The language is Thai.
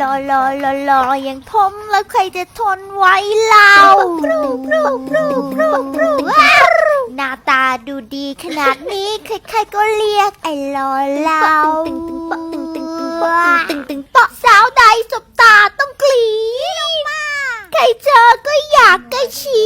รอรอรอรออย่างผมแล้วใครจะทนไหวเราพรูพรูพรูพรูพรูหน้าตาดูดีขนาดนี้ ใครๆก็เรียกไอ้รอเราตึงตึงปะตึงตึงตึงปะตึงตึงปะสาวใดสบตาต้องกรี๊ดใครเจอก็อยากใกล้ชิด